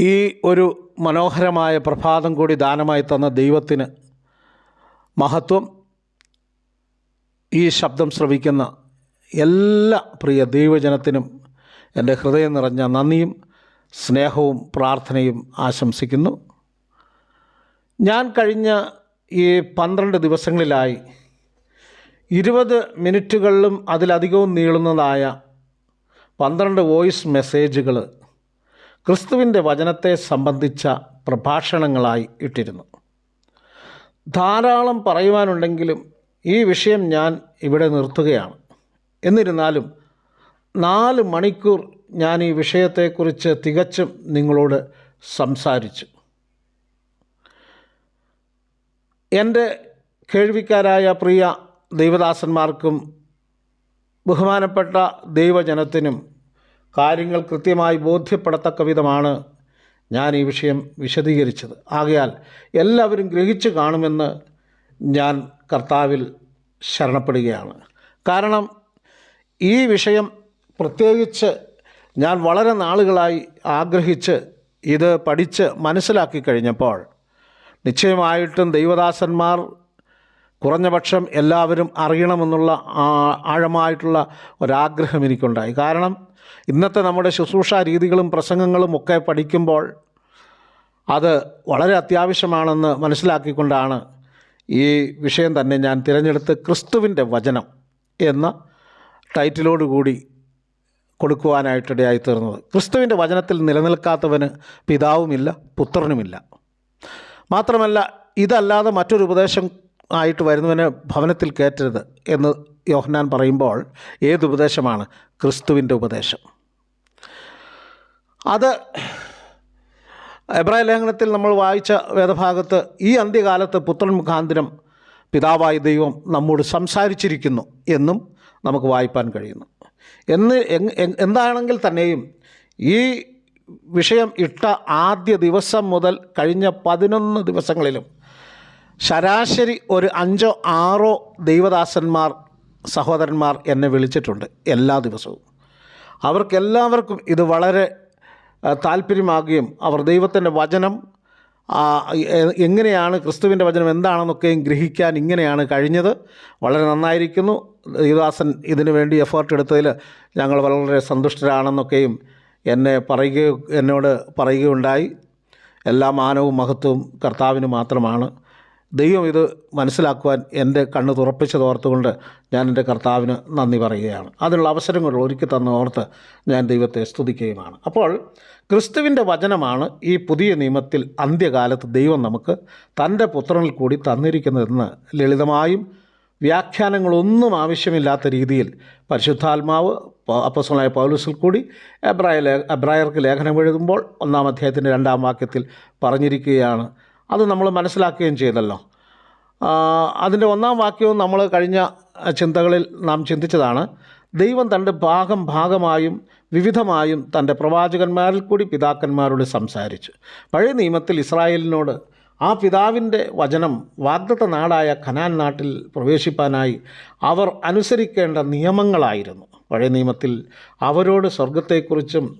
ഈ ഒരു മനോഹരമായ പ്രഭാതം കൂടി ദാനമായി തന്ന ദൈവത്തിന് മഹത്വം. ഈ ശബ്ദം ശ്രവിക്കുന്ന എല്ലാ പ്രിയ ദൈവജനത്തിനും എന്റെ ഹൃദയം നിറഞ്ഞ നന്ദിയും സ്നേഹവും പ്രാർത്ഥനയും ആശംസിക്കുന്നു. ഞാൻ കഴിഞ്ഞ ഈ പന്ത്രണ്ട് ദിവസങ്ങളിലായി ഇരുപത് മിനിറ്റുകളിലും അതിലധികവും നീളുന്നതായ പന്ത്രണ്ട് വോയിസ് മെസ്സേജുകൾ ക്രിസ്തുവിന്റെ വചനത്തെ സംബന്ധിച്ച പ്രഭാഷണങ്ങളായി ഇട്ടിരുന്നു. ധാരാളം പറയുവാനുണ്ടെങ്കിലും ഈ വിഷയം ഞാൻ ഇവിടെ നിർത്തുകയാണ്. എന്നിരുന്നാലും നാല് മണിക്കൂർ ഞാൻ ഈ വിഷയത്തെക്കുറിച്ച് തികച്ചും നിങ്ങളോട് സംസാരിച്ചു. എന്റെ കേൾവിക്കാരായ പ്രിയ ദൈവദാസന്മാർക്കും ബഹുമാനപ്പെട്ട ദൈവജനത്തിനും കാര്യങ്ങൾ കൃത്യമായി ബോധ്യപ്പെടത്തക്ക വിധമാണ് ഞാൻ ഈ വിഷയം വിശദീകരിച്ചത്. ആകയാൽ എല്ലാവരും ഗ്രഹിച്ചു കാണുമെന്ന് ഞാൻ കർത്താവിൽ ശരണപ്പെടുകയാണ്. കാരണം ഈ വിഷയം പ്രത്യേകിച്ച് ഞാൻ വളരെ നാളുകളായി ആഗ്രഹിച്ച് ഇത് പഠിച്ച് മനസ്സിലാക്കി കഴിഞ്ഞപ്പോൾ നിശ്ചയമായിട്ടും ദൈവദാസന്മാർ കുറഞ്ഞപക്ഷം എല്ലാവരും അറിയണമെന്നുള്ള ആഴമായിട്ടുള്ള ഒരാഗ്രഹം എനിക്കുണ്ടായി. കാരണം ഇന്നത്തെ നമ്മുടെ ശുശ്രൂഷ രീതികളും പ്രസംഗങ്ങളും ഒക്കെ പഠിക്കുമ്പോൾ അത് വളരെ അത്യാവശ്യമാണെന്ന് മനസ്സിലാക്കിക്കൊണ്ടാണ് ഈ വിഷയം തന്നെ ഞാൻ തിരഞ്ഞെടുത്ത് ക്രിസ്തുവിന്റെ വചനം എന്ന ടൈറ്റിലോടുകൂടി കൊടുക്കുവാനായിട്ടിടയായി തീർന്നത്. ക്രിസ്തുവിന്റെ വചനത്തിൽ നിലനിൽക്കാത്തവന് പിതാവുമില്ല പുത്രനുമില്ല. മാത്രമല്ല ഇതല്ലാതെ മറ്റൊരു ഉപദേശം ആയിട്ട് വരുന്നവനെ ഭവനത്തിൽ കയറ്റരുത് എന്ന് യോഹന്നാൻ പറയുമ്പോൾ ഏത് ഉപദേശമാണ്? ക്രിസ്തുവിന്റെ ഉപദേശം. അത് എബ്രാഹിം ലേഖനത്തിൽ നമ്മൾ വായിച്ച വേദഭാഗത്ത് ഈ അന്ത്യകാലത്ത് പുത്രൻ മുഖാന്തരം പിതാവായ ദൈവം നമ്മോട് സംസാരിച്ചിരിക്കുന്നു എന്നും നമുക്ക് വായിപ്പാൻ കഴിയുന്നു. എന്ന് എന്താണെങ്കിൽ തന്നെയും ഈ വിഷയം ഇട്ട ആദ്യ ദിവസം മുതൽ കഴിഞ്ഞ പതിനൊന്ന് ദിവസങ്ങളിലും ശരാശരി ഒരു അഞ്ചോ ആറോ ദൈവദാസന്മാർ സഹോദരന്മാർ എന്നെ വിളിച്ചിട്ടുണ്ട് എല്ലാ ദിവസവും. അവർക്കെല്ലാവർക്കും ഇത് വളരെ താല്പര്യമാകുകയും അവർ ദൈവത്തിന്റെ വചനം എങ്ങനെയാണ് ക്രിസ്തുവിന്റെ വചനം എന്താണെന്നൊക്കെയും ഗ്രഹിക്കാൻ ഇങ്ങനെയാണ് കഴിഞ്ഞത്. വളരെ നന്നായിരിക്കുന്നു. ദേവദാസൻ ഇതിനു വേണ്ടി എഫേർട്ട് എടുത്തതിൽ ഞങ്ങൾ വളരെ സന്തുഷ്ടരാണെന്നൊക്കെയും എന്നെ പറയുക എന്നോട് പറയുകയുണ്ടായി. എല്ലാ മാനവും മഹത്വവും കർത്താവിന് മാത്രമാണ്. ദൈവം ഇത് മനസ്സിലാക്കുവാൻ എന്റെ കണ്ണ് തുറപ്പിച്ചത് ഓർത്തുകൊണ്ട് ഞാൻ എന്റെ കർത്താവിന് നന്ദി പറയുകയാണ്. അതിനുള്ള അവസരങ്ങൾ ഒരുക്കി തന്ന ഓർത്ത് ഞാൻ ദൈവത്തെ സ്തുതിക്കുകയുമാണ്. അപ്പോൾ ക്രിസ്തുവിന്റെ വചനമാണ് ഈ പുതിയ നിയമത്തിൽ അന്ത്യകാലത്ത് ദൈവം നമുക്ക് തന്റെ പുത്രനിൽ കൂടി തന്നിരിക്കുന്നതെന്ന് ലളിതമായും വ്യാഖ്യാനങ്ങളൊന്നും ആവശ്യമില്ലാത്ത രീതിയിൽ പരിശുദ്ധാത്മാവ് അപ്പസ്വനായ പൗലൂസിൽ കൂടി എബ്രായ ലേ എബ്രായർക്ക് ലേഖനം എഴുതുമ്പോൾ ഒന്നാം അധ്യായത്തിന്റെ രണ്ടാം വാക്യത്തിൽ പറഞ്ഞിരിക്കുകയാണ്. അത് നമ്മൾ മനസ്സിലാക്കുകയും ചെയ്തല്ലോ. അതിന്റെ ഒന്നാം വാക്യവും നമ്മൾ കഴിഞ്ഞ ചിന്തകളിൽ നാം ചിന്തിച്ചതാണ്. ദൈവം തന്റെ ഭാഗം ഭാഗമായും വിവിധമായും തന്റെ പ്രവാചകന്മാരിൽ കൂടി പിതാക്കന്മാരോട് സംസാരിച്ചു. പഴയ നിയമത്തിൽ ഇസ്രായേലിനോട് ആ പിതാവിന്റെ വചനം വാഗ്ദത്ത നാടായ ഖനാൻ നാട്ടിൽ പ്രവേശിപ്പാനായി അവർ അനുസരിക്കേണ്ട നിയമങ്ങളായിരുന്നു. പഴയ നിയമത്തിൽ അവരോട് സ്വർഗത്തെക്കുറിച്ചും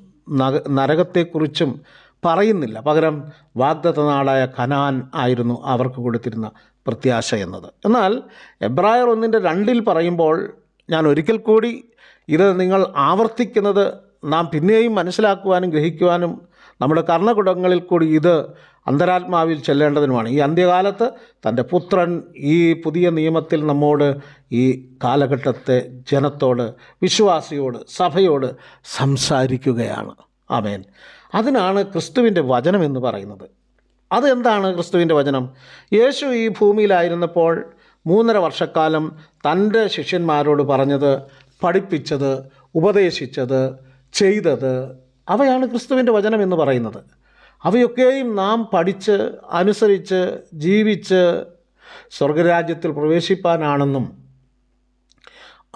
നരകത്തെക്കുറിച്ചും പറയുന്നില്ല. പകരം വാഗ്ദത്ത നാടായ ഖനാൻ ആയിരുന്നു അവർക്ക് കൊടുത്തിരുന്ന പ്രത്യാശ എന്നത്. എന്നാൽ എബ്രായർ ഒന്നിന്റെ രണ്ടിൽ പറയുമ്പോൾ ഞാൻ ഒരിക്കൽ കൂടി ഇത് നിങ്ങൾ ആവർത്തിക്കുന്നത് നാം പിന്നെയും മനസ്സിലാക്കുവാനും ഗ്രഹിക്കുവാനും നമ്മുടെ കർണകുടങ്ങളിൽ കൂടി ഇത് അന്തരാത്മാവിൽ ചെല്ലേണ്ടതിനുമാണ്. ഈ അന്ത്യകാലത്ത് തന്റെ പുത്രൻ ഈ പുതിയ നിയമത്തിൽ നമ്മോട് ഈ കാലഘട്ടത്തെ ജനത്തോട് വിശ്വാസിയോട് സഭയോട് സംസാരിക്കുകയാണ്. ആമേൻ. അതിനാണ് ക്രിസ്തുവിന്റെ വചനം എന്ന് പറയുന്നത്. അതെന്താണ് ക്രിസ്തുവിന്റെ വചനം? യേശു ഈ ഭൂമിയിലായിരുന്നപ്പോൾ മൂന്നര വർഷക്കാലം തന്റെ ശിഷ്യന്മാരോട് പറഞ്ഞത് പഠിപ്പിച്ചത് ഉപദേശിച്ചത് ചെയ്തത് അവയാണ് ക്രിസ്തുവിന്റെ വചനം എന്ന് പറയുന്നത്. അവയൊക്കെയും നാം പഠിച്ച് അനുസരിച്ച് ജീവിച്ച് സ്വർഗരാജ്യത്തിൽ പ്രവേശിപ്പാനാണെന്നും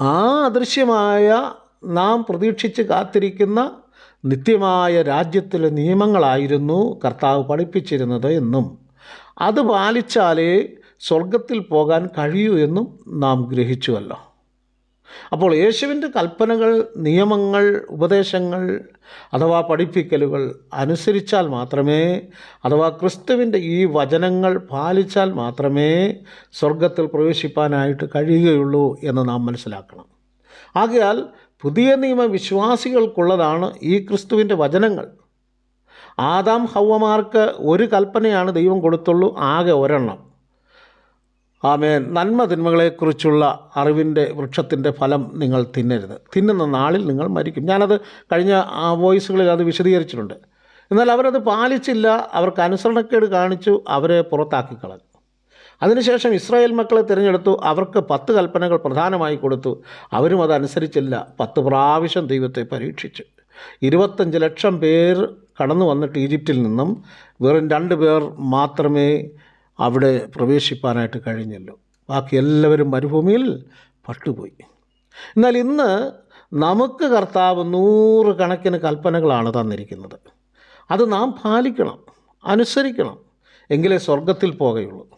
ആ അദൃശ്യമായ നാം പ്രതീക്ഷിച്ച് കാത്തിരിക്കുന്ന നിത്യമായ രാജ്യത്തിലെ നിയമങ്ങളായിരുന്നു കർത്താവ് പഠിപ്പിച്ചിരുന്നത് എന്നും അത് പാലിച്ചാലേ സ്വർഗത്തിൽ പോകാൻ കഴിയൂ എന്നും നാം ഗ്രഹിച്ചുവല്ലോ. അപ്പോൾ യേശുവിന്റെ കൽപ്പനകൾ നിയമങ്ങൾ ഉപദേശങ്ങൾ അഥവാ പഠിപ്പിക്കലുകൾ അനുസരിച്ചാൽ മാത്രമേ അഥവാ ക്രിസ്തുവിന്റെ ഈ വചനങ്ങൾ പാലിച്ചാൽ മാത്രമേ സ്വർഗത്തിൽ പ്രവേശിപ്പാനായിട്ട് കഴിയുകയുള്ളൂ എന്ന് നാം മനസ്സിലാക്കണം. ആകയാൽ പുതിയ നിയമ വിശ്വാസികൾക്കുള്ളതാണ് ഈ ക്രിസ്തുവിന്റെ വചനങ്ങൾ. ആദാം ഹൗവമാർക്ക് ഒരു കൽപ്പനയാണ് ദൈവം കൊടുത്തുള്ളൂ ആകെ ഒരെണ്ണം. ആമേൻ. നന്മ തിന്മകളെക്കുറിച്ചുള്ള അറിവിന്റെ വൃക്ഷത്തിന്റെ ഫലം നിങ്ങൾ തിന്നരുത്. തിന്നുന്ന നാളിൽ നിങ്ങൾ മരിക്കും. ഞാനത് കഴിഞ്ഞ ആ വോയിസുകളിൽ അത് വിശദീകരിച്ചിട്ടുണ്ട്. എന്നാൽ അവരത് പാലിച്ചില്ല. അവർക്ക് അനുസരണക്കേട് കാണിച്ചു അവരെ പുറത്താക്കി കളഞ്ഞു അതിനുശേഷം ഇസ്രായേൽ മക്കളെ തിരഞ്ഞെടുത്തു. അവർക്ക് പത്ത് കൽപ്പനകൾ പ്രധാനമായി കൊടുത്തു. അവരും അതനുസരിച്ചില്ല. പത്ത് പ്രാവശ്യം ദൈവത്തെ പരീക്ഷിച്ചു. ഇരുപത്തഞ്ച് ലക്ഷം പേർ കടന്നു വന്നിട്ട് ഈജിപ്തിൽ നിന്നും വെറും രണ്ട് പേർ മാത്രമേ അവിടെ പ്രവേശിപ്പാനായിട്ട് കഴിഞ്ഞുള്ളൂ ബാക്കി എല്ലാവരും മരുഭൂമിയിൽ പട്ടുപോയി. എന്നാൽ ഇന്ന് നമുക്ക് കർത്താവ് നൂറ് കണക്കിന് കൽപ്പനകളാണ് തന്നിരിക്കുന്നത്. അത് നാം പാലിക്കണം അനുസരിക്കണം. എങ്കിലേ സ്വർഗത്തിൽ പോകുകയുള്ളൂ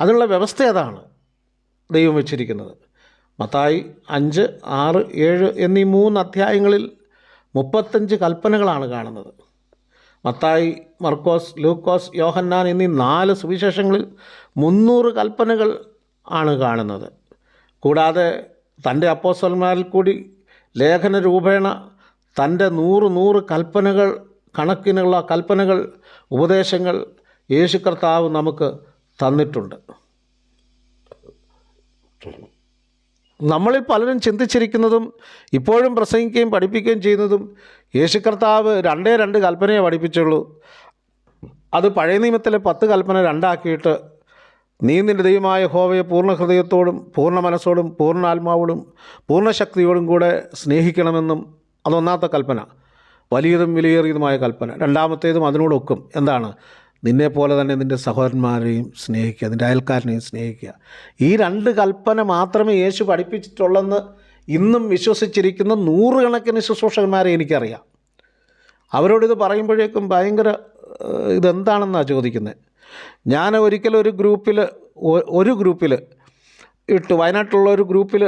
അതിനുള്ള വ്യവസ്ഥ അതാണ് ദൈവം വെച്ചിരിക്കുന്നത്. മത്തായി അഞ്ച് ആറ് ഏഴ് എന്നീ മൂന്ന് അധ്യായങ്ങളിൽ മുപ്പത്തഞ്ച് കൽപ്പനകളാണ് കാണുന്നത്. മത്തായി മർക്കോസ് ലൂക്കോസ് യോഹന്നാൻ എന്നീ നാല് സുവിശേഷങ്ങളിൽ മുന്നൂറ് കൽപ്പനകൾ ആണ് കാണുന്നത്. കൂടാതെ തന്റെ അപ്പോസന്മാരിൽ കൂടി ലേഖന രൂപേണ തന്റെ നൂറ് നൂറ് കൽപ്പനകൾ കണക്കിനുള്ള കൽപ്പനകൾ ഉപദേശങ്ങൾ യേശു കർത്താവ് നമുക്ക് തന്നിട്ടുണ്ട്. നമ്മളിൽ പലരും ചിന്തിച്ചിരിക്കുന്നതും ഇപ്പോഴും പ്രസംഗിക്കുകയും പഠിപ്പിക്കുകയും ചെയ്യുന്നതും യേശു കർത്താവ് രണ്ടേ രണ്ട് കൽപ്പനയെ പഠിപ്പിച്ചുള്ളൂ. അത് പഴയ നിയമത്തിലെ പത്ത് കൽപ്പന രണ്ടാക്കിയിട്ട് നീ നിന്റെ ദൈവമായ ഹോവയെ പൂർണ ഹൃദയത്തോടും പൂർണ മനസ്സോടും പൂർണ ആത്മാവോടും പൂർണ ശക്തിയോടും കൂടെ സ്നേഹിക്കണമെന്നും അതൊന്നാമത്തെ കൽപ്പന. വലിയതും വിലയേറിയതുമായ കൽപ്പന. രണ്ടാമത്തേതും അതിനോടൊക്കും. എന്താണ്? നിന്നെ പോലെ തന്നെ നിന്റെ സഹോദരന്മാരെയും സ്നേഹിക്കുക നിന്റെ അയൽക്കാരനെയും സ്നേഹിക്കുക. ഈ രണ്ട് കൽപ്പന മാത്രമേ യേശു പഠിപ്പിച്ചിട്ടുള്ളെന്ന് ഇന്നും വിശ്വസിച്ചിരിക്കുന്ന നൂറുകണക്കിന് ശുശ്രൂഷകന്മാരെ എനിക്കറിയാം. ഇത് പറയുമ്പോഴേക്കും ഭയങ്കര ഇതെന്താണെന്നാണ് ചോദിക്കുന്നത് ഞാൻ ഒരിക്കലും ഒരു ഗ്രൂപ്പിൽ ഒരു ഗ്രൂപ്പിൽ ഇട്ട്. വയനാട്ടിലുള്ള ഒരു ഗ്രൂപ്പിൽ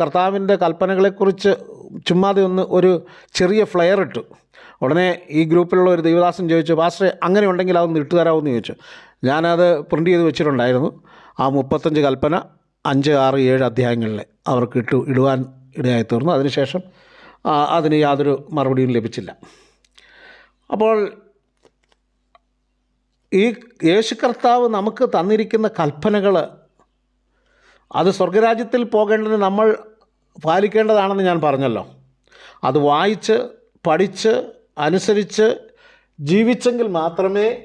കർത്താവിന്റെ കൽപ്പനകളെക്കുറിച്ച് ചുമ്മാതെ ഒന്ന് ഒരു ചെറിയ ഫ്ലെയർ ഇട്ടു. ഉടനെ ഈ ഗ്രൂപ്പിലുള്ള ഒരു ദൈവദാസൻ ചോദിച്ചു പാസ്റ്റർ അങ്ങനെ ഉണ്ടെങ്കിൽ അതൊന്ന് ഇട്ടു തരാമോ എന്ന് ചോദിച്ചു. ഞാനത് പ്രിന്റ് ചെയ്ത് വെച്ചിട്ടുണ്ടായിരുന്നു. ആ മുപ്പത്തഞ്ച് കൽപ്പന അഞ്ച് ആറ് ഏഴ് അധ്യായങ്ങളിൽ അവർക്ക് ഇട്ടു ഇടുവാൻ ഇടയായി തീർന്നു. അതിനുശേഷം അതിന് യാതൊരു മറുപടിയും ലഭിച്ചില്ല. അപ്പോൾ ഈ യേശു കർത്താവ് നമുക്ക് തന്നിരിക്കുന്ന കൽപ്പനകൾ അത് സ്വർഗരാജ്യത്തിൽ പോകേണ്ടത് നമ്മൾ പാലിക്കേണ്ടതാണെന്ന് ഞാൻ പറഞ്ഞല്ലോ. അത് വായിച്ച് പഠിച്ച് അനുസരിച്ച് ജീവിച്ചെങ്കിൽ മാത്രമേ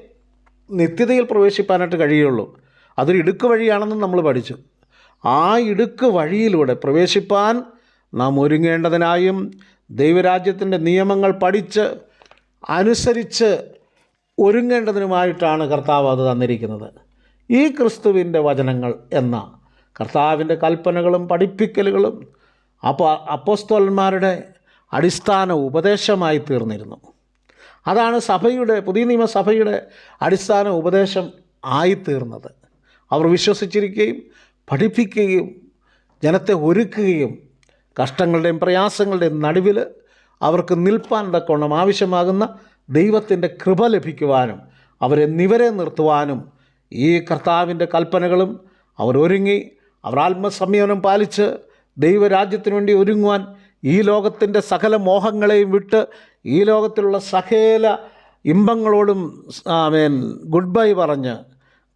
നിത്യതയിൽ പ്രവേശിപ്പാനായിട്ട് കഴിയുള്ളൂ. അതൊരു ഇടുക്ക് വഴിയാണെന്ന് നമ്മൾ പഠിച്ചു. ആ ഇടുക്ക് വഴിയിലൂടെ പ്രവേശിപ്പാൻ നാം ഒരുങ്ങേണ്ടതിനായും ദൈവരാജ്യത്തിന്റെ നിയമങ്ങൾ പഠിച്ച് അനുസരിച്ച് ഒരുങ്ങേണ്ടതിനുമായിട്ടാണ് കർത്താവ് അത് തന്നിരിക്കുന്നത്. ഈ ക്രിസ്തുവിന്റെ വചനങ്ങൾ എന്ന കർത്താവിന്റെ കൽപ്പനകളും പഠിപ്പിക്കലുകളും അപ്പോൾ അപ്പോസ്തോലന്മാരുടെ അടിസ്ഥാന ഉപദേശമായി തീർന്നിരുന്നു. അതാണ് സഭയുടെ പുതിയ നിയമസഭയുടെ അടിസ്ഥാന ഉപദേശം ആയിത്തീർന്നത്. അവർ വിശ്വസിച്ചിരിക്കുകയും പഠിപ്പിക്കുകയും ജനത്തെ ഒരുക്കുകയും കഷ്ടങ്ങളുടെയും പ്രയാസങ്ങളുടെയും നടുവിൽ അവർക്ക് നിൽപ്പാൻ തക്കോണം ആവശ്യമാകുന്ന ദൈവത്തിന്റെ കൃപ ലഭിക്കുവാനും അവരെ നിവരെ നിർത്തുവാനും ഈ കർത്താവിന്റെ കൽപ്പനകളും അവരൊരുങ്ങി അവർ ആത്മസംയമനം പാലിച്ച് ദൈവരാജ്യത്തിനു വേണ്ടി ഒരുങ്ങുവാൻ ഈ ലോകത്തിന്റെ സകല മോഹങ്ങളെയും വിട്ട് ഈ ലോകത്തിലുള്ള സകല ഇമ്പങ്ങളോടും ആമേൻ ഗുഡ് ബൈ പറഞ്ഞ്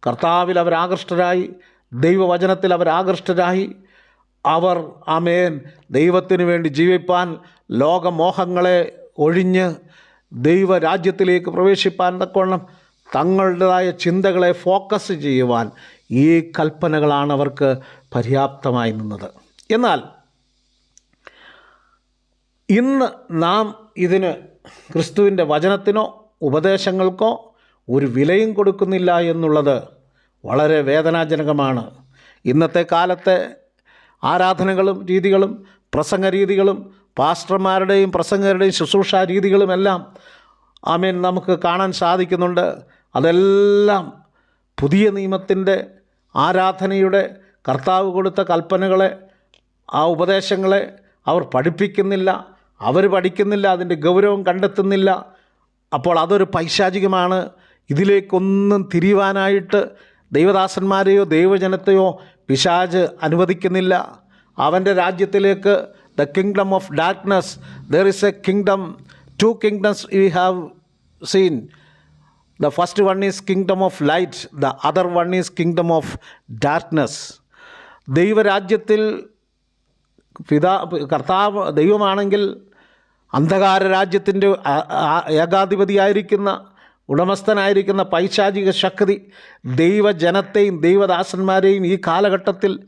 കർത്താവിൽ അവരാകൃഷ്ടരായി ദൈവവചനത്തിൽ അവർ ആകൃഷ്ടരായി അവർ ആമേൻ ദൈവത്തിനു വേണ്ടി ജീവിപ്പാൻ ലോകമോഹങ്ങളെ ഒഴിഞ്ഞ് ദൈവരാജ്യത്തിലേക്ക് പ്രവേശിപ്പാൻ തക്കോണം തങ്ങളുടേതായ ചിന്തകളെ ഫോക്കസ് ചെയ്യുവാൻ ഈ കൽപ്പനകളാണ് അവർക്ക് പര്യാപ്തമായി നിന്നത്. എന്നാൽ ഇന്ന് നാം ഇതിന് ക്രിസ്തുവിന്റെ വചനത്തിനോ ഉപദേശങ്ങൾക്കോ ഒരു വിലയും കൊടുക്കുന്നില്ല എന്നുള്ളത് വളരെ വേദനാജനകമാണ്. ഇന്നത്തെ കാലത്തെ ആരാധനകളും രീതികളും പ്രസംഗ രീതികളും പാസ്റ്റർമാരുടെയും പ്രസംഗരുടെയും ശുശ്രൂഷ രീതികളുമെല്ലാം ആമേൻ നമുക്ക് കാണാൻ സാധിക്കുന്നുണ്ട്. അതെല്ലാം പുതിയ നിയമത്തിന്റെ ആരാധനയുടെ കർത്താവ് കൊടുത്ത കൽപ്പനകളെ ആ ഉപദേശങ്ങളെ അവർ പഠിപ്പിക്കുന്നില്ല. അവർ പഠിക്കുന്നില്ല അതിന്റെ ഗൗരവം കണ്ടെത്തുന്നില്ല. അപ്പോൾ അതൊരു പൈശാചികമാണ്. ഇതിലേക്കൊന്നും തിരിയുവാനായിട്ട് ദൈവദാസന്മാരെയോ ദൈവജനത്തെയോ പിശാജ് അനുവദിക്കുന്നില്ല. അവന്റെ രാജ്യത്തിലേക്ക് the kingdom of darkness there is a kingdom two kingdoms you have seen the first one is kingdom of light the other one is kingdom of darkness ദൈവരാജ്യത്തിൽ പിതാ കർത്താവ് ദൈവമാണെങ്കിൽ അന്ധകാര രാജ്യത്തിന്റെ ഏകാധിപതിയായിരിക്കുന്ന ഉടമസ്ഥനായിരിക്കുന്ന പൈശാചിക ശക്തി ദൈവജനത്തെയും ദൈവദാസന്മാരെയും ഈ കാലഘട്ടത്തിൽ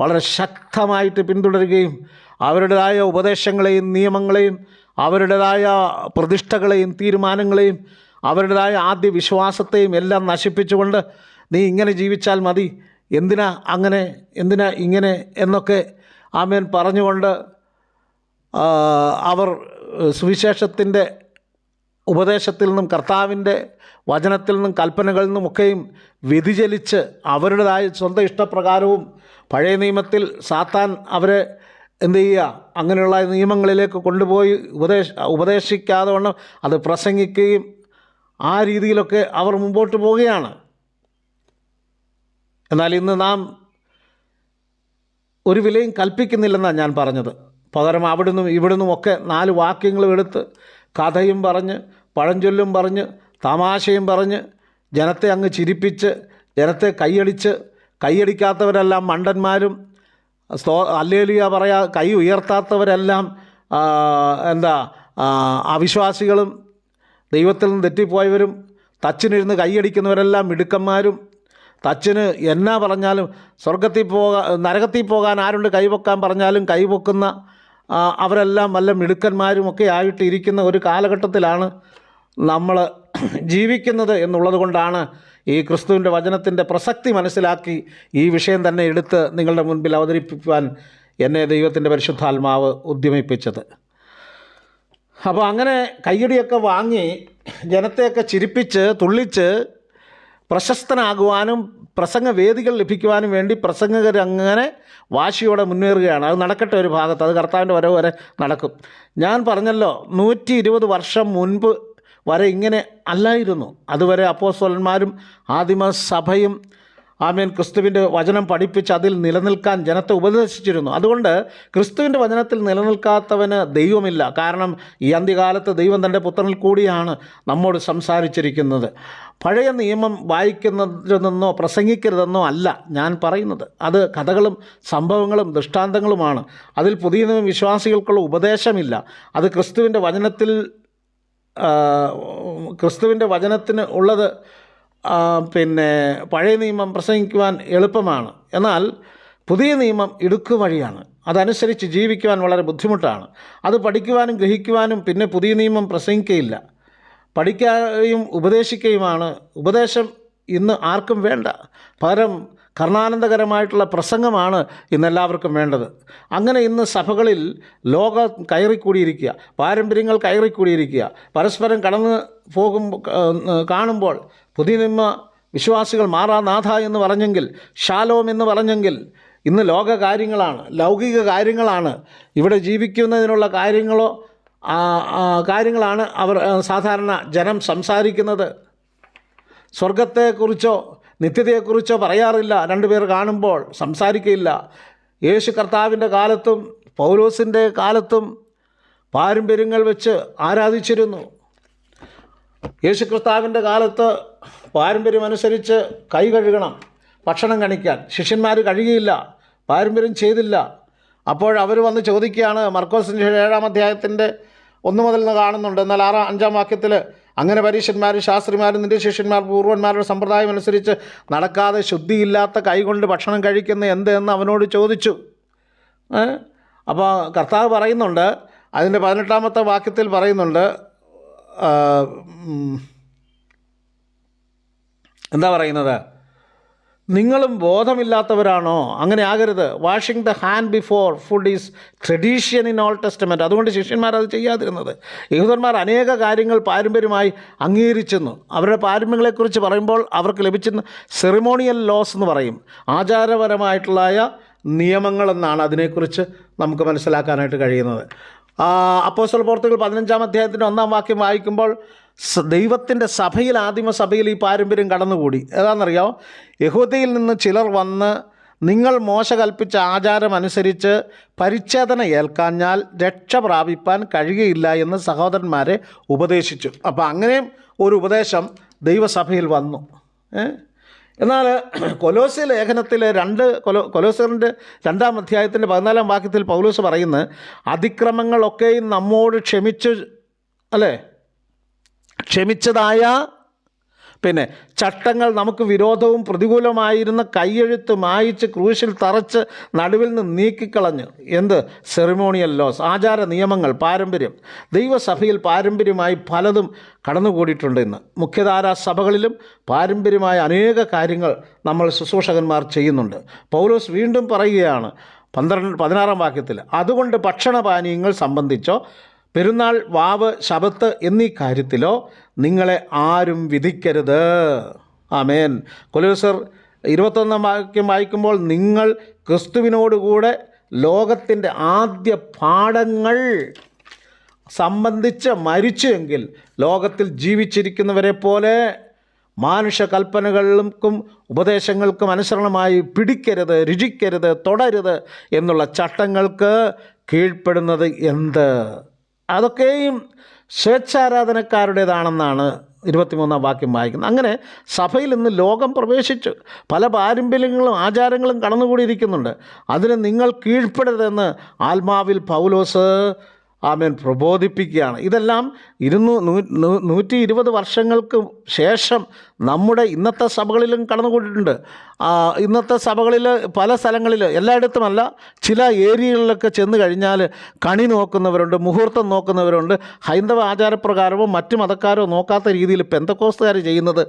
വളരെ ശക്തമായിട്ട് പിന്തുടരുകയും അവരുടേതായ ഉപദേശങ്ങളെയും നിയമങ്ങളെയും അവരുടേതായ പ്രതിഷ്ഠകളെയും തീരുമാനങ്ങളെയും അവരുടേതായ ആദ്യ വിശ്വാസത്തെയും എല്ലാം നശിപ്പിച്ചുകൊണ്ട് നീ ഇങ്ങനെ ജീവിച്ചാൽ മതി. എന്തിനാ അങ്ങനെ എന്തിനാ ഇങ്ങനെ എന്നൊക്കെ ആമേൻ പറഞ്ഞുകൊണ്ട് അവർ സുവിശേഷത്തിന്റെ ഉപദേശത്തിൽ നിന്നും കർത്താവിന്റെ വചനത്തിൽ നിന്നും കൽപ്പനകളിൽ നിന്നുമൊക്കെയും വ്യതിചലിച്ച് അവരുടേതായ സ്വന്തം ഇഷ്ടപ്രകാരവും പഴയ നിയമത്തിൽ സാത്താൻ അവരെ എന്ത് ചെയ്യുക? അങ്ങനെയുള്ള നിയമങ്ങളിലേക്ക് കൊണ്ടുപോയി ഉപദേശ ഉപദേശിക്കാതെ വണ്ണം അത് പ്രസംഗിക്കുകയും ആ രീതിയിലൊക്കെ അവർ മുമ്പോട്ട് പോവുകയാണ്. എന്നാൽ ഇന്ന് നാം ഒരു വിലയും കൽപ്പിക്കുന്നില്ലെന്നാണ് ഞാൻ പറഞ്ഞത്. പകരം അവിടുന്നും ഇവിടുന്നും ഒക്കെ നാല് വാക്യങ്ങളും എടുത്ത് കഥയും പറഞ്ഞ് പഴഞ്ചൊല്ലും പറഞ്ഞ് തമാശയും പറഞ്ഞ് ജനത്തെ അങ്ങ് ചിരിപ്പിച്ച് ജനത്തെ കൈയടിച്ച് കൈയടിക്കാത്തവരെല്ലാം മണ്ടന്മാരും സ്തോ അല്ലേലിയ പറയാ കൈ ഉയർത്താത്തവരെല്ലാം എന്താ അവിശ്വാസികളും ദൈവത്തിൽ നിന്ന് തെറ്റിപ്പോയവരും തച്ചിനിരുന്ന് കൈയടിക്കുന്നവരെല്ലാം മിടുക്കന്മാരും തച്ചിന് എന്നാ പറഞ്ഞാലും സ്വർഗത്തിൽ പോകാൻ നരകത്തിൽ പോകാൻ ആരുണ്ട് കൈപൊക്കാൻ പറഞ്ഞാലും കൈപൊക്കുന്ന അവരെല്ലാം വല്ല മിടുക്കന്മാരും ഒക്കെ ആയിട്ട് ഇരിക്കുന്ന ഒരു കാലഘട്ടത്തിലാണ് നമ്മൾ ജീവിക്കുന്നത് എന്നുള്ളത് കൊണ്ടാണ് ഈ ക്രിസ്തുവിന്റെ വചനത്തിന്റെ പ്രസക്തി മനസ്സിലാക്കി ഈ വിഷയം തന്നെ എടുത്ത് നിങ്ങളുടെ മുൻപിൽ അവതരിപ്പിക്കുവാൻ എന്നെ ദൈവത്തിന്റെ പരിശുദ്ധാത്മാവ് ഉദ്യമിപ്പിച്ചത്. അപ്പോൾ അങ്ങനെ കയ്യടിയൊക്കെ വാങ്ങി ജനത്തെയൊക്കെ ചിരിപ്പിച്ച് തുള്ളിച്ച് പ്രശസ്തനാകുവാനും പ്രസംഗവേദികൾ ലഭിക്കുവാനും വേണ്ടി പ്രസംഗകർ അങ്ങനെ വാശിയോടെ മുന്നേറുകയാണ്. അത് നടക്കട്ടെ ഒരു ഭാഗത്ത്. അത് കർത്താവിന്റെ വരവ് വരെ നടക്കും. ഞാൻ പറഞ്ഞല്ലോ നൂറ്റി ഇരുപത് വർഷം മുൻപ് വരെ ഇങ്ങനെ അല്ലായിരുന്നു. അതുവരെ അപ്പോസ്വലന്മാരും ആദിമ സഭയും ആമേൻ. ക്രിസ്തുവിന്റെ വചനം പഠിപ്പിച്ച് അതിൽ നിലനിൽക്കാൻ ജനത്തെ ഉപദേശിച്ചിരുന്നു. അതുകൊണ്ട് ക്രിസ്തുവിന്റെ വചനത്തിൽ നിലനിൽക്കാത്തവന് ദൈവമില്ല. കാരണം ഈ അന്ത്യകാലത്ത് ദൈവം തന്റെ പുത്രനിൽ കൂടിയാണ് നമ്മോട് സംസാരിച്ചിരിക്കുന്നത്. പഴയ നിയമം വായിക്കുന്നതിനെന്നോ പ്രസംഗിക്കരുതെന്നോ അല്ല ഞാൻ പറയുന്നത്. അത് കഥകളും സംഭവങ്ങളും ദൃഷ്ടാന്തങ്ങളുമാണ്. അതിൽ പുതിയ നിയമം വിശ്വാസികൾക്കുള്ള ഉപദേശമില്ല. അത് ക്രിസ്തുവിന്റെ വചനത്തിൽ ക്രിസ്തുവിന്റെ വചനത്തിന് ഉള്ളത് പിന്നെ പഴയ നിയമം പ്രസംഗിക്കുവാൻ എളുപ്പമാണ്. എന്നാൽ പുതിയ നിയമം ഇടുക്കു വഴിയാണ് അതനുസരിച്ച് ജീവിക്കുവാൻ വളരെ ബുദ്ധിമുട്ടാണ്. അത് പഠിക്കുവാനും ഗ്രഹിക്കുവാനും പിന്നെ പുതിയ നിയമം പ്രസംഗിക്കുകയില്ല പഠിക്കുകയും ഉപദേശിക്കുകയുമാണ് ഉപദേശം ഇന്ന് ആർക്കും വേണ്ട. പകരം കർണാനന്ദകരമായിട്ടുള്ള പ്രസംഗമാണ് ഇന്നെല്ലാവർക്കും വേണ്ടത്. അങ്ങനെ ഇന്ന് സഭകളിൽ ലോക കയറിക്കൂടിയിരിക്കുക. പാരമ്പര്യങ്ങൾ കയറിക്കൂടിയിരിക്കുക. പരസ്പരം കടന്ന് പോകും കാണുമ്പോൾ പുതിയ നിയമ വിശ്വാസികൾ മാറാനാഥ എന്ന് പറഞ്ഞെങ്കിൽ ഷാലോം എന്ന് പറഞ്ഞെങ്കിൽ ഇന്ന് ലോക കാര്യങ്ങളാണ് ലൗകിക കാര്യങ്ങളാണ്. ഇവിടെ ജീവിക്കുന്നതിനുള്ള കാര്യങ്ങളോ കാര്യങ്ങളാണ് അവർ സാധാരണ ജനം സംസാരിക്കുന്നത്. സ്വർഗത്തെക്കുറിച്ചോ നിത്യതയെക്കുറിച്ചോ പറയാറില്ല. രണ്ടുപേർ കാണുമ്പോൾ സംസാരിക്കില്ല യേശു കർത്താവിന്റെ കാലത്തും പൗലോസിന്റെ കാലത്തും പാരമ്പര്യങ്ങൾ വെച്ച് ആരാധിച്ചിരുന്നു. യേശു കർത്താവിന്റെ കാലത്ത് പാരമ്പര്യമനുസരിച്ച് കൈ കഴുകണം ഭക്ഷണം കഴിക്കാൻ. ശിഷ്യന്മാർ കഴുകിയില്ല പാരമ്പര്യം ചെയ്തില്ല. അപ്പോൾ അവർ വന്ന് ചോദിക്കുകയാണ് മർക്കോസിന്റെ ഏഴാം അധ്യായത്തിന്റെ ഒന്ന് മുതൽ കാണുന്നുണ്ട്. എന്നാൽ ആറാം അഞ്ചാം വാക്യത്തിൽ അങ്ങനെ പരീക്ഷന്മാരും ശാസ്ത്രിമാരും നിന്റെ ശിഷ്യന്മാർ പൂർവന്മാരുടെ സമ്പ്രദായം അനുസരിച്ച് നടക്കാതെ ശുദ്ധിയില്ലാത്ത കൈകൊണ്ട് ഭക്ഷണം കഴിക്കുന്ന എന്ത് എന്ന് അവനോട് ചോദിച്ചു. അപ്പോൾ കർത്താവ് പറയുന്നുണ്ട് അതിന്റെ പതിനെട്ടാമത്തെ വാക്യത്തിൽ പറയുന്നുണ്ട് എന്താ പറയുന്നത്? നിങ്ങളും ബോധമില്ലാത്തവരാണോ? അങ്ങനെ ആകരുത്. Washing the hand before food is tradition in Old Testament അതുകൊണ്ട് ശിഷ്യന്മാർ അത് ചെയ്യാതിരുന്നത്. യഹൂദന്മാർ അനേക കാര്യങ്ങൾ പാരമ്പര്യമായി അംഗീകരിച്ചെന്നു അവരുടെ പാരമ്പര്യങ്ങളെക്കുറിച്ച് പറയുമ്പോൾ അവർക്ക് ലഭിച്ചിരുന്ന സെറിമോണിയൽ ലോസ് എന്ന് പറയും. ആചാരപരമായിട്ടുള്ള നിയമങ്ങളെന്നാണ് അതിനെക്കുറിച്ച് നമുക്ക് മനസ്സിലാക്കാനായിട്ട് കഴിയുന്നത്. അപ്പോസ്റ്റൽ പ്രവർത്തികൾ പതിനഞ്ചാം അധ്യായത്തിന്റെ ഒന്നാം വാക്യം വായിക്കുമ്പോൾ ദൈവത്തിന്റെ സഭയിൽ ആദിമ സഭയിൽ ഈ പാരമ്പര്യം കടന്നുകൂടി. ഏതാണെന്നറിയോ യഹൂദയിൽ നിന്ന് ചിലർ വന്ന് നിങ്ങൾ മോശ കൽപ്പിച്ച ആചാരം അനുസരിച്ച് പരിച്ഛേദന ഏൽക്കാഞ്ഞാൽ രക്ഷ പ്രാപിപ്പാൻ കഴിയുകയില്ല എന്ന് സഹോദരന്മാരെ ഉപദേശിച്ചു. അപ്പോൾ അങ്ങനെയും ഒരു ഉപദേശം ദൈവസഭയിൽ വന്നു. എന്നാൽ കൊലോസ്യ ലേഖനത്തിലെ രണ്ട് കൊലോ കൊലോസ്യറിന്റെ രണ്ടാം അധ്യായത്തിന്റെ പതിനാലാം വാക്യത്തിൽ പൗലോസ് പറയുന്നത് അതിക്രമങ്ങളൊക്കെയും നമ്മോട് ക്ഷമിച്ച് അല്ലേ? ക്ഷമിച്ചതായ പിന്നെ ചട്ടങ്ങൾ നമുക്ക് വിരോധവും പ്രതികൂലമായിരുന്ന കൈയെഴുത്ത് മായിച്ച് ക്രൂശിൽ തറച്ച് നടുവിൽ നിന്ന് നീക്കിക്കളഞ്ഞ്. എന്ത്? സെറിമോണിയൽ ലോസ് ആചാര നിയമങ്ങൾ പാരമ്പര്യം. ദൈവസഭയിൽ പാരമ്പര്യമായി പലതും കടന്നുകൂടിയിട്ടുണ്ട് ഇന്ന്. മുഖ്യധാരാ സഭകളിലും പാരമ്പര്യമായ അനേക കാര്യങ്ങൾ നമ്മൾ ശുശ്രൂഷകന്മാർ ചെയ്യുന്നുണ്ട്. പൗലോസ് വീണ്ടും പറയുകയാണ് പന്ത്രണ്ട് പതിനാറാം വാക്യത്തിൽ അതുകൊണ്ട് ഭക്ഷണപാനീയങ്ങൾ സംബന്ധിച്ചോ പെരുന്നാൾ വാവ് ശബത്ത് എന്നീ കാര്യത്തിലോ നിങ്ങളെ ആരും വിധിക്കരുത്. ആമേൻ. കൊലോസർ ഇരുപത്തൊന്നാം വാക്യം വായിക്കുമ്പോൾ നിങ്ങൾ ക്രിസ്തുവിനോടുകൂടെ ലോകത്തിന്റെ ആദ്യ പാഠങ്ങൾ സംബന്ധിച്ച് മരിച്ചുവെങ്കിൽ ലോകത്തിൽ ജീവിച്ചിരിക്കുന്നവരെ പോലെ മാനുഷ കൽപ്പനകൾക്കും ഉപദേശങ്ങൾക്കും അനുസരണമായി പിടിക്കരുത് രുചിക്കരുത് തുടരുത് എന്നുള്ള ചട്ടങ്ങൾക്ക് കീഴ്പ്പെടുന്നത് എന്ത്? അതൊക്കെയും സ്വേച്ഛാരാധനക്കാരുടേതാണെന്നാണ് ഇരുപത്തിമൂന്നാം വാക്യം വായിക്കുന്നത്. അങ്ങനെ സഭയിൽ ഇന്ന് ലോകം പ്രവേശിച്ചു. പല പാരമ്പര്യങ്ങളും ആചാരങ്ങളും കടന്നുകൂടിയിരിക്കുന്നുണ്ട്. അതിന് നിങ്ങൾ കീഴ്പ്പെടരുതെന്ന് ആത്മാവിൽ പൗലോസ് ആമേൻ പ്രബോധിപ്പിക്കുകയാണ്. ഇതെല്ലാം ഇരുന്നൂ നൂറ്റി ഇരുപത് വർഷങ്ങൾക്ക് ശേഷം നമ്മുടെ ഇന്നത്തെ സഭകളിലും കടന്നുകൂടിയിട്ടുണ്ട്. ഇന്നത്തെ സഭകളിൽ പല സ്ഥലങ്ങളിൽ എല്ലായിടത്തുമല്ല ചില ഏരിയകളിലൊക്കെ ചെന്ന് കഴിഞ്ഞാൽ കണി നോക്കുന്നവരുണ്ട് മുഹൂർത്തം നോക്കുന്നവരുണ്ട്. ഹൈന്ദവ ആചാരപ്രകാരമോ മറ്റു മതക്കാരോ നോക്കാത്ത രീതിയിൽ പെന്തക്കോസ്തുകാർ ചെയ്യുന്നത്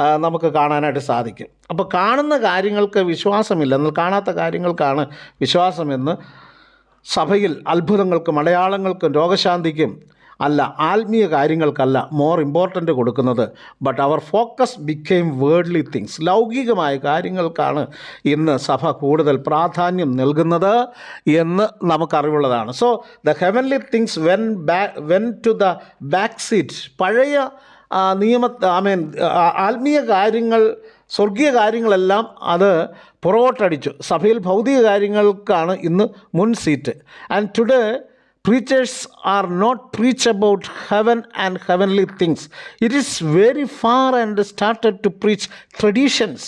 നമുക്ക് കാണാനായിട്ട് സാധിക്കും. അപ്പോൾ കാണുന്ന കാര്യങ്ങൾക്ക് വിശ്വാസമില്ല. എന്നാൽ കാണാത്ത കാര്യങ്ങൾക്കാണ് വിശ്വാസമെന്ന് സഭയിൽ അത്ഭുതങ്ങൾക്കും അടയാളങ്ങൾക്കും രോഗശാന്തിക്കും അല്ല ആത്മീയ കാര്യങ്ങൾക്കല്ല മോർ ഇമ്പോർട്ടന്റ് കൊടുക്കുന്നത്. ബട്ട് അവർ ഫോക്കസ് ബിക്കെയിം വേർഡ്ലി തിങ്സ് ലൗകികമായ കാര്യങ്ങൾക്കാണ് ഇന്ന് സഭ കൂടുതൽ പ്രാധാന്യം നൽകുന്നത് എന്ന് നമുക്കറിവുള്ളതാണ്. So the heavenly things went ബാ went to the back seat പഴയ നിയമ ഐ മീൻ ആത്മീയ കാര്യങ്ങൾ സ്വർഗീയ കാര്യങ്ങളെല്ലാം അത് പുറകോട്ടടിച്ചു സഭയിൽ ഭൗതിക കാര്യങ്ങൾക്കാണ് ഇന്ന് മുൻ seat. And today preachers are not preach about heaven and heavenly things it is very far and started to preach traditions.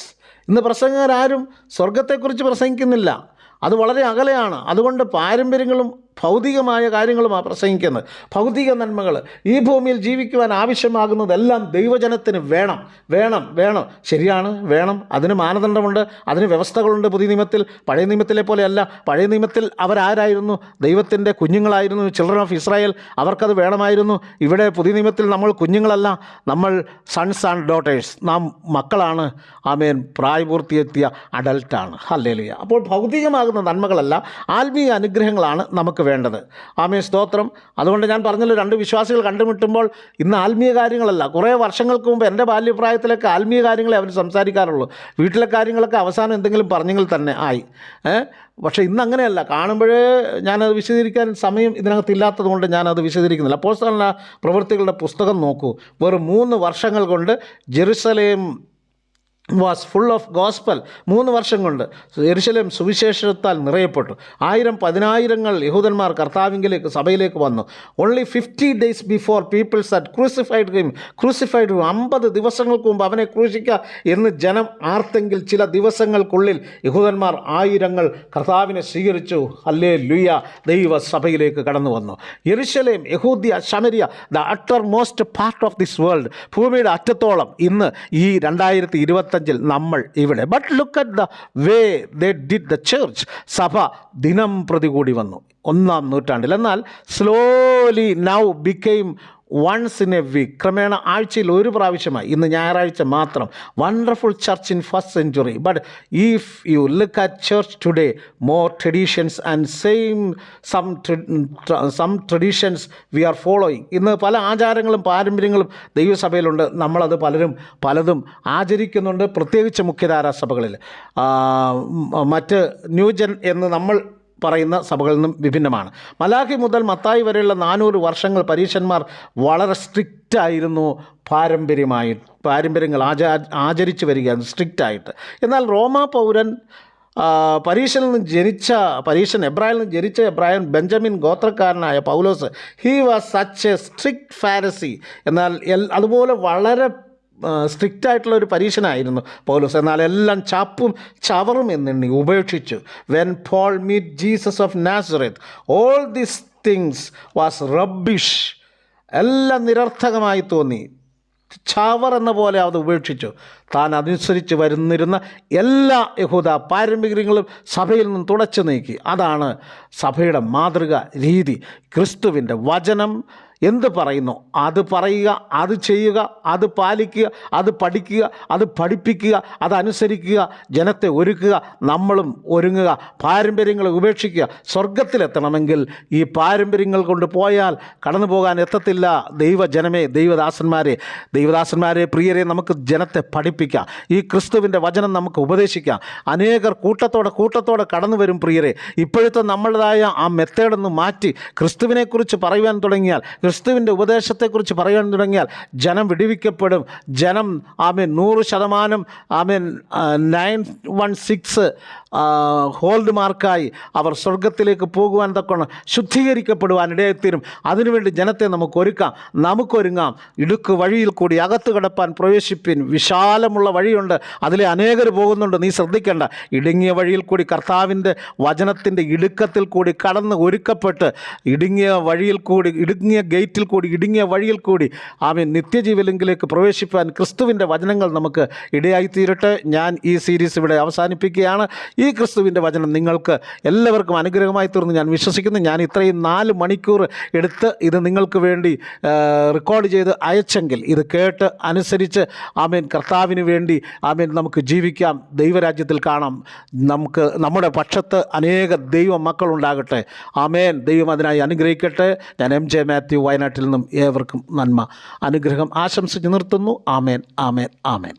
ഇന്ന് പ്രസംഗകരാരും സ്വർഗത്തെക്കുറിച്ച് പ്രസംഗിക്കുന്നില്ല. അത് വളരെ അകലെയാണ്. അതുകൊണ്ട് പാരമ്പര്യങ്ങളും ഭൗതികമായ കാര്യങ്ങളുമാണ് പ്രസംഗിക്കുന്നത്. ഭൗതിക നന്മകൾ ഈ ഭൂമിയിൽ ജീവിക്കുവാൻ ആവശ്യമാകുന്നതെല്ലാം ദൈവജനത്തിന് വേണം. വേണം വേണം. ശരിയാണ് വേണം. അതിന് മാനദണ്ഡമുണ്ട് അതിന് വ്യവസ്ഥകളുണ്ട് പുതിയ നിയമത്തിൽ. പഴയ നിയമത്തിലെ പോലെയല്ല. പഴയ നിയമത്തിൽ അവരാരായിരുന്നു? ദൈവത്തിന്റെ കുഞ്ഞുങ്ങളായിരുന്നു ചിൽഡ്രൻ ഓഫ് ഇസ്രായേൽ അവർക്കത് വേണമായിരുന്നു. ഇവിടെ പുതിയ നിയമത്തിൽ നമ്മൾ കുഞ്ഞുങ്ങളല്ല. നമ്മൾ സൺസ് ആൻഡ് ഡോട്ടേഴ്സ് നാം മക്കളാണ്. ആമേൻ. പ്രായപൂർത്തിയെത്തിയ അഡൽട്ടാണ് അല്ലേ അപ്പോൾ ഭൗതികമാകുന്ന നന്മകളല്ല ആത്മീയ അനുഗ്രഹങ്ങളാണ് നമുക്ക് വേണ്ടത്. ആമേ സ്തോത്രം. അതുകൊണ്ട് ഞാൻ പറഞ്ഞല്ലോ രണ്ട് വിശ്വാസികൾ കണ്ടുമുട്ടുമ്പോൾ ഇന്ന് ആത്മീയ കാര്യങ്ങളല്ല. കുറേ വർഷങ്ങൾക്ക് മുമ്പ് എന്റെ ബാല്യപ്രായത്തിലൊക്കെ ആത്മീയ കാര്യങ്ങളെ അവർ സംസാരിക്കാറുള്ളൂ. വീട്ടിലെ കാര്യങ്ങളൊക്കെ അവസാനം എന്തെങ്കിലും പറഞ്ഞെങ്കിൽ തന്നെ ആയി? പക്ഷേ ഇന്ന് അങ്ങനെയല്ല. കാണുമ്പോഴേ ഞാനത് വിശദീകരിക്കാൻ സമയം ഇതിനകത്ത് ഇല്ലാത്തത് കൊണ്ട് ഞാനത് വിശദീകരിക്കുന്നില്ല. അപ്പോൾ പ്രവൃത്തികളുടെ പുസ്തകം നോക്കൂ. വെറും മൂന്ന് വർഷങ്ങൾ കൊണ്ട് Jerusalem was full of gospel മൂന്ന് വർഷം കൊണ്ട്. എരുശലേം സുവിശേഷത്താൽ നിറയപ്പെട്ടു. ആയിരം പതിനായിരങ്ങൾ യഹൂദന്മാർ കർത്താവിങ്കിലേക്ക് സഭയിലേക്ക് വന്നു. Only fifty days before peoples at crucified him crucified him അമ്പത് ദിവസങ്ങൾക്ക് മുമ്പ് അവനെ ക്രൂശിക്കുക എന്ന് ജനം ആർത്തെങ്കിൽ ചില ദിവസങ്ങൾക്കുള്ളിൽ യഹൂദന്മാർ ആയിരങ്ങൾ കർത്താവിനെ സ്വീകരിച്ചു. അല്ലേ ലുയ ദൈവ സഭയിലേക്ക് കടന്നു വന്നു. എരിശലേം യഹൂദിയ ശമരിയ the uttermost part of this world ഭൂമിയുടെ അറ്റത്തോളം ഇന്ന് ഈ രണ്ടായിരത്തി ഇരുപത്തഞ്ചിൽ നമ്മൾ ഇവിടെ. But look at the way they did the church സഭ ദിനം പ്രതി കൂടി വന്നു. ഒന്നാം നൂറ്റാണ്ടിൽ. എന്നാൽ slowly now became once in a week ക്രമേണ ആഴ്ചയിൽ ഒരു പ്രാവശ്യമായി. ഇന്ന് ഞായറാഴ്ച മാത്രം. Wonderful church in first century but if you look at church today more traditions and same some some traditions we are following ഇന്ന് പല ആചാരങ്ങളും പാരമ്പര്യങ്ങളും ദൈവസഭയിലുണ്ട്. നമ്മളത് പലരും പലതും ആചരിക്കുന്നുണ്ട്. പ്രത്യേകിച്ച് മുഖ്യധാരാ സഭകളിൽ. മറ്റ് ന്യൂജൻ എന്ന് നമ്മൾ പറയുന്ന സഭകളിൽ നിന്നും വിഭിന്നമാണ്. മലാഖി മുതൽ മത്തായി വരെയുള്ള നാനൂറ് വർഷങ്ങൾ പരീക്ഷന്മാർ വളരെ സ്ട്രിക്റ്റായിരുന്നു പാരമ്പര്യമായി പാരമ്പര്യങ്ങൾ ആചാ ആചരിച്ചു വരികയാണ് സ്ട്രിക്റ്റായിട്ട് എന്നാൽ റോമാ പൗരൻ പരീക്ഷയിൽ നിന്ന് ജനിച്ച പരീക്ഷൻ എബ്രാഹിൽ നിന്ന് ജനിച്ച എബ്രാഹിം ബെഞ്ചമിൻ ഗോത്രക്കാരനായ പൗലോസ് he was such a strict Pharisee എന്നാൽ എൽ അതുപോലെ വളരെ സ്ട്രിക്റ്റ് ആയിട്ടുള്ള ഒരു പരീക്ഷനായിരുന്നു പൗലോസ്. എന്നാൽ എല്ലാം ചാപ്പും ചവറും എന്നെണ്ണി ഉപേക്ഷിച്ചു. When Paul meet Jesus of Nazareth all these things was rubbish എല്ലാം നിരർത്ഥകമായി തോന്നി. ചാവർ എന്ന പോലെ അത് ഉപേക്ഷിച്ചു. താൻ അനുസരിച്ച് വരുന്നിരുന്ന എല്ലാ യഹൂദ പാരമ്പര്യങ്ങളും സഭയിൽ നിന്നും തുടച്ചു നീക്കി. അതാണ് സഭയുടെ മാതൃക രീതി. ക്രിസ്തുവിന്റെ വചനം എന്ത് പറയുന്നു? അത് പറയുക അത് ചെയ്യുക അത് പാലിക്കുക അത് പഠിക്കുക അത് പഠിപ്പിക്കുക അതനുസരിക്കുക ജനത്തെ ഒരുക്കുക നമ്മളും ഒരുങ്ങുക പാരമ്പര്യങ്ങളെ ഉപേക്ഷിക്കുക സ്വർഗത്തിലെത്തണമെങ്കിൽ ഈ പാരമ്പര്യങ്ങൾ കൊണ്ട് പോയാൽ കടന്നു പോകാൻ എത്തത്തില്ല. ദൈവജനമേ ദൈവദാസന്മാരെ ദൈവദാസന്മാരെ പ്രിയരെ നമുക്ക് ജനത്തെ പഠിപ്പിക്കാം. ഈ ക്രിസ്തുവിന്റെ വചനം നമുക്ക് ഉപദേശിക്കാം. അനേകർ കൂട്ടത്തോടെ കൂട്ടത്തോടെ കടന്നു വരും പ്രിയരെ. ഇപ്പോഴത്തെ നമ്മളുടേതായ ആ മെത്തേഡൊന്ന് മാറ്റി ക്രിസ്തുവിനെക്കുറിച്ച് പറയുവാൻ തുടങ്ങിയാൽ ക്രിസ്തുവിന്റെ ഉപദേശത്തെക്കുറിച്ച് പറയാൻ തുടങ്ങിയാൽ ജനം വിടിവിക്കപ്പെടും. ജനം ആമേൻ നൂറ് ശതമാനം ആമേൻ നയൻ വൺ സിക്സ് ഹോൾഡ് മാർക്കായി അവർ സ്വർഗത്തിലേക്ക് പോകുവാൻ തക്കണം ശുദ്ധീകരിക്കപ്പെടുവാൻ ഇടയെത്തീരും. അതിനുവേണ്ടി ജനത്തെ നമുക്ക് ഒരുക്കാം നമുക്കൊരുങ്ങാം. ഇടുക്ക് വഴിയിൽ കൂടി അകത്ത് കിടപ്പാൻ പ്രവേശിപ്പിൻ. വിശാലമുള്ള വഴിയുണ്ട്. അതിലെ അനേകർ പോകുന്നുണ്ട്. നീ ശ്രദ്ധിക്കേണ്ട. ഇടുങ്ങിയ വഴിയിൽ കൂടി കർത്താവിന്റെ വചനത്തിന്റെ ഇടുക്കത്തിൽ കൂടി കടന്ന് ഒരുക്കപ്പെട്ട് ഇടുങ്ങിയ വഴിയിൽ കൂടി ഇടുങ്ങിയ ഗേറ്റിൽ കൂടി ഇടുങ്ങിയ വഴിയിൽ കൂടി ആമേൻ. നിത്യജീവലിംഗിലേക്ക് പ്രവേശിപ്പാൻ ക്രിസ്തുവിന്റെ വചനങ്ങൾ നമുക്ക് ഇടയായിത്തീരട്ടെ. ഞാൻ ഈ സീരീസ് ഇവിടെ അവസാനിപ്പിക്കുകയാണ്. ഈ ക്രിസ്തുവിന്റെ വചനം നിങ്ങൾക്ക് എല്ലാവർക്കും അനുഗ്രഹമായി തീർന്ന്. ഞാൻ വിശ്വസിക്കുന്നു ഞാൻ ഇത്രയും നാല് മണിക്കൂർ എടുത്ത് ഇത് നിങ്ങൾക്ക് വേണ്ടി റെക്കോർഡ് ചെയ്ത് അയച്ചെങ്കിൽ ഇത് കേട്ട് അനുസരിച്ച് ആമേൻ കർത്താവിന് വേണ്ടി ആമേൻ നമുക്ക് ജീവിക്കാം ദൈവരാജ്യത്തിൽ കാണാം. നമുക്ക് നമ്മുടെ പക്ഷത്ത് അനേക ദൈവ മക്കളുണ്ടാകട്ടെ ആമേൻ. ദൈവം അതിനായി അനുഗ്രഹിക്കട്ടെ. ഞാൻ എം ജെ മാത്യു വയനാട്ടിൽ നിന്നും ഏവർക്കും നന്മ. അനുഗ്രഹം ആശംസിച്ച് നിർത്തുന്നു. ആമേൻ ആമേൻ ആമേൻ.